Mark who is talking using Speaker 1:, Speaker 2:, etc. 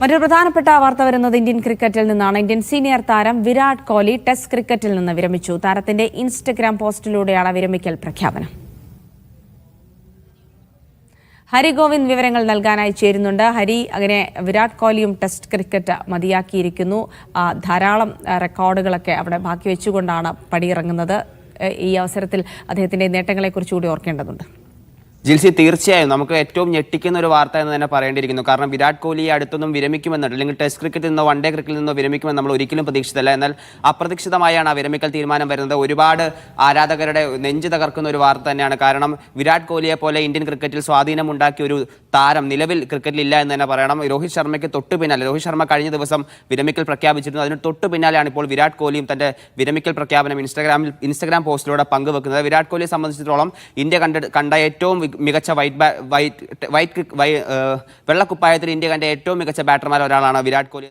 Speaker 1: മറ്റൊരു പ്രധാനപ്പെട്ട വാർത്ത വരുന്നത് ഇന്ത്യൻ ക്രിക്കറ്റിൽ നിന്നാണ്. ഇന്ത്യൻ സീനിയർ താരം വിരാട് കോഹ്ലി ടെസ്റ്റ് ക്രിക്കറ്റിൽ നിന്ന് വിരമിച്ചു. താരത്തിന്റെ ഇൻസ്റ്റഗ്രാം പോസ്റ്റിലൂടെയാണ് വിരമിക്കൽ പ്രഖ്യാപനം. ഹരി ഗോവിന്ദ് വിവരങ്ങൾ നൽകാനായി ചേരുന്നുണ്ട്. ഹരി അങ്ങനെ വിരാട് കോഹ്ലിയും ടെസ്റ്റ് ക്രിക്കറ്റ് മതിയാക്കിയിരിക്കുന്നു. ധാരാളം റെക്കോർഡുകളൊക്കെ അവിടെ ബാക്കി വെച്ചുകൊണ്ടാണ് പടിയിറങ്ങുന്നത്. ഈ അവസരത്തിൽ അദ്ദേഹത്തിന്റെ നേട്ടങ്ങളെക്കുറിച്ച് കൂടി ഓർക്കേണ്ടതുണ്ട്.
Speaker 2: ജിൽസി തീർച്ചയായും നമുക്ക് ഏറ്റവും ഞെട്ടിക്കുന്ന ഒരു വാർത്ത എന്ന് തന്നെ പറയേണ്ടിയിരിക്കുന്നു. കാരണം വിരാട് കോഹ്ലി അടുത്തൊന്നും വിരമിക്കുമെന്നുണ്ട്. അല്ലെങ്കിൽ ടെസ്റ്റ് ക്രിക്കറ്റിൽ നിന്നോ വൺ ഡേ ക്രിക്കറ്റിൽ നിന്നോ വിരമിക്കുമെന്ന് നമ്മൾ ഒരിക്കലും പ്രതീക്ഷിച്ചതല്ല. എന്നാൽ അപ്രതീക്ഷിതമായാണ് ആ വിരമിക്കൽ തീരുമാനം വരുന്നത്. ഒരുപാട് ആരാധകരുടെ നെഞ്ച് തകർക്കുന്ന ഒരു വാർത്ത തന്നെയാണ്. കാരണം വിരാട് കോഹ്ലിയെ പോലെ ഇന്ത്യൻ ക്രിക്കറ്റിൽ സ്വാധീനമുണ്ടാക്കിയ ഒരു താരം നിലവിൽ ക്രിക്കറ്റിൽ ഇല്ല എന്ന് തന്നെ പറയണം. രോഹിത് ശർമ്മയ്ക്ക് തൊട്ടു പിന്നാലെ രോഹിത് ശർമ്മ കഴിഞ്ഞ ദിവസം വിരമിക്കൽ പ്രഖ്യാപിച്ചിരുന്നു. അതിന് തൊട്ടു പിന്നാലെയാണ് ഇപ്പോൾ വിരാട് കോഹ്ലിയും തന്റെ വിരമിക്കൽ പ്രഖ്യാപനം ഇൻസ്റ്റാഗ്രാമിൽ ഇൻസ്റ്റാഗ്രാം പോസ്റ്റിലൂടെ പങ്കുവെക്കുന്നത്. വിരാട് കോഹ്ലിയെ സംബന്ധിച്ചിടത്തോളം ഇന്ത്യ കണ്ട കണ്ട ഏറ്റവും മികച്ച വൈറ്റ് ബാ- വൈറ്റ് വൈറ്റ് വെള്ളക്കുപ്പായത്തിൽ ഇന്ത്യ കണ്ട ഏറ്റവും മികച്ച ബാറ്റർമാർ ഒരാളാണ് വിരാട് കോഹ്ലി.